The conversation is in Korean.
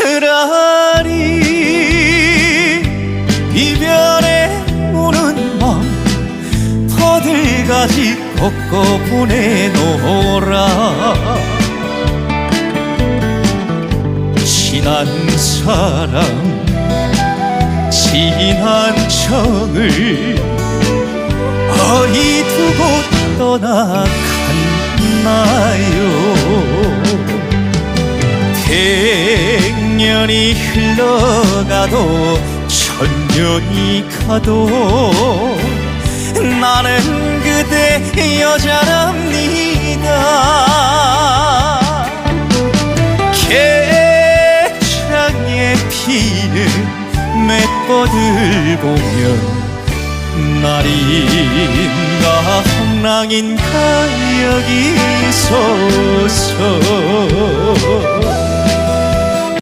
차라리. 이별에 우는 맘 어딜까지 꺾어 보내노라. 지난 사랑 지난 정을 어디 두고 떠나갔나요 년이 흘러가도 천년이 가도 나는 그대 여자랍니다. 개창에 피는 맷버들 보면 날인가 홍랑인가 여기 서서